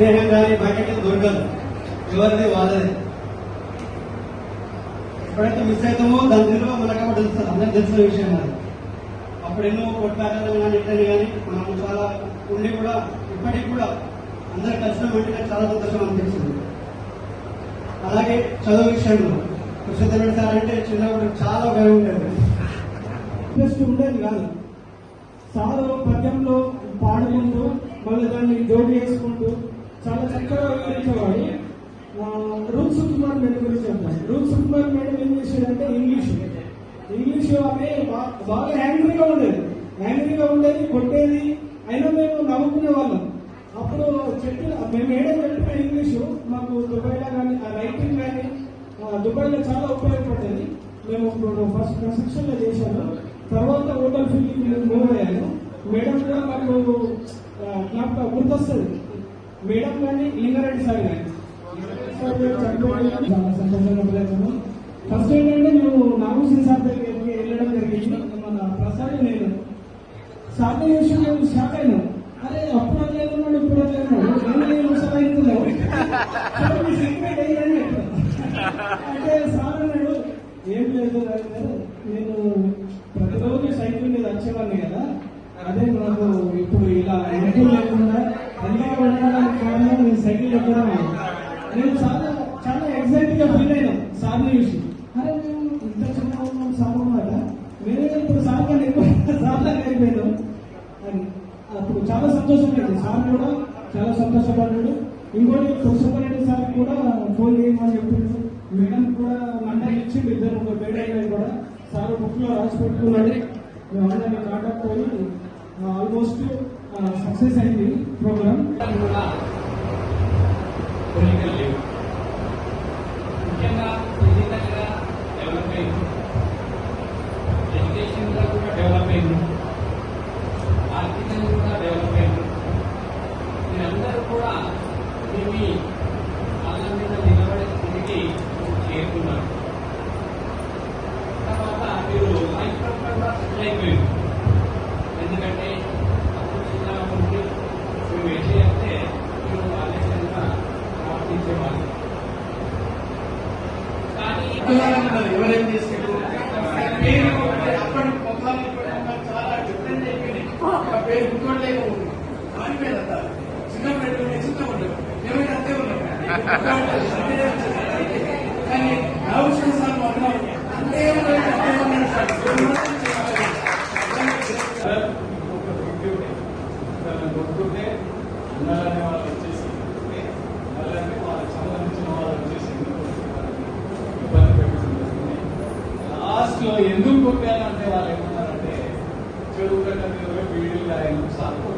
స్నేహం కానీ బయటకి దొరకదు. ఎవరిది వాళ్ళది. ఎప్పుడైతే మిస్ అవుతామో దాని విలువ మనకు తెలుస్తుంది. అందరికి తెలిసిన విషయం అది. అప్పుడు ఎన్నో కొట్లాటలు కానీ ఎట్లని కానీ మనం చాలా ఉండి కూడా ఇప్పటికి కూడా అందరు కలిసిన వెంటనే చాలా సంతోషం అనిపించింది అలాగే చదువు విషయంలో. కృష్ణదేవుడు సార్ అంటే చిన్నప్పుడు చాలా భయం ఉండేది. ఇంట్రెస్ట్ ఉండేది కాదు. సారు పద్యంలో పాడుకుంటూ మళ్ళీ దాన్ని జోడి చేసుకుంటూ చాలా చక్కగా వివరించేవాడు రూప్ సుకుమార్ మేడం గురించి చెప్తాను రూప్ సుకుమార్ మేడం ఏం చేసేదంటే ఇంగ్లీష్. ఇంగ్లీష్ ఆమె బాగా యాంగ్రీగా ఉండేది. యాంగ్రీగా ఉండేది కొట్టేది. అయినా మేము నవ్వుకునే వాళ్ళం. అప్పుడు చెప్పి మేము మేడం చెప్పిన ఇంగ్లీషు. మాకు దుబాయ్లో కానీ ఆ రైటింగ్ కానీ దుబాయ్లో చాలా ఉపయోగపడేది మేము ఇప్పుడు ఫస్ట్ కన్స్ట్రక్షన్ చేశాను. తర్వాత హోటల్ ఫీల్డ్ మూవ్ అయ్యాను. మేడం కూడా మాకు జ్ఞాపకం గుర్తొస్తుంది. మేడం కానీ లింగారెడ్డి సార్ కానీ చాలా సంతోషంగా ఫీల్ ఫస్ట్ ఏంటంటే మేము నాగభూషణ్ సార్ దగ్గరికి వెళ్ళడం జరిగింది. మన ప్రసాద్ నేను. సార్ విషయం నేను షాక్ అయినా. అరే అప్పుడు లేదన్నాడు ఇప్పుడు లేదన్నాడు నేను సరైతున్నావు అంటే సార్ అన్నాడు ఏం లేదు నేను ప్రతిరోజు సైకిల్ మీద వచ్చేవాడిని కదా. అదే నాకు నేను చాలా చాలా ఎగ్జైట్గా ఫీల్ అయినా సార్ని చూసి. అరే మేము ఇంత చిన్న ఉన్నాం సార్ అన్నమాట మేమే ఇప్పుడు సార్ కానీ ఎక్కువ సార్ లాగా అయిపోయినాం. అని అప్పుడు చాలా సంతోషం లేదు సార్ కూడా చాలా సంతోషపడ్డాడు. ఇంకోటి పురుషపరెడ్డి సార్ కూడా ఫోన్ చేయమని చెప్పిండు. మేడం కూడా మంట ఇచ్చి ఇద్దరు ఒక అయినా కూడా. సార్ బుక్లో రాసి పెట్టుకున్నాడు మేము అందరినీ కాంటాక్ట్ అయ్యి ఆల్మోస్ట్ సక్సెస్ అయింది ప్రోగ్రామ్ కూడా డెవలప్ అయింది ఆర్థికంగా కూడా డెవలప్ అయింది మీరందరూ కూడా మీ కాళ్ళ మీద నిలబడే స్థితికి చేరుకున్నారు. తర్వాత మీరు లైఫ్ కూడా సెటిల్ అయిపోయింది. ఎందుకంటే అప్పుడు చిన్న ఉండి మేము ఏం చేస్తే మీరు ఆలస్యంగా ప్రవర్తించేవాళ్ళు. కానీ ఎవరేం చేసారు పేరు అంటే అప్పటి ముఖాలు ఫేస్బుక్ కూడా లేకపోతే ఆగిపోయింది చిన్నప్పుడు ఎట్లా చిన్న ఉండదు. కానీ రామకృష్ణ సార్ మాత్రం అంతే ఉన్నాడు అంతే ఎందుకు लोग करते हुए बीड़ी लाएँगे साथ हो।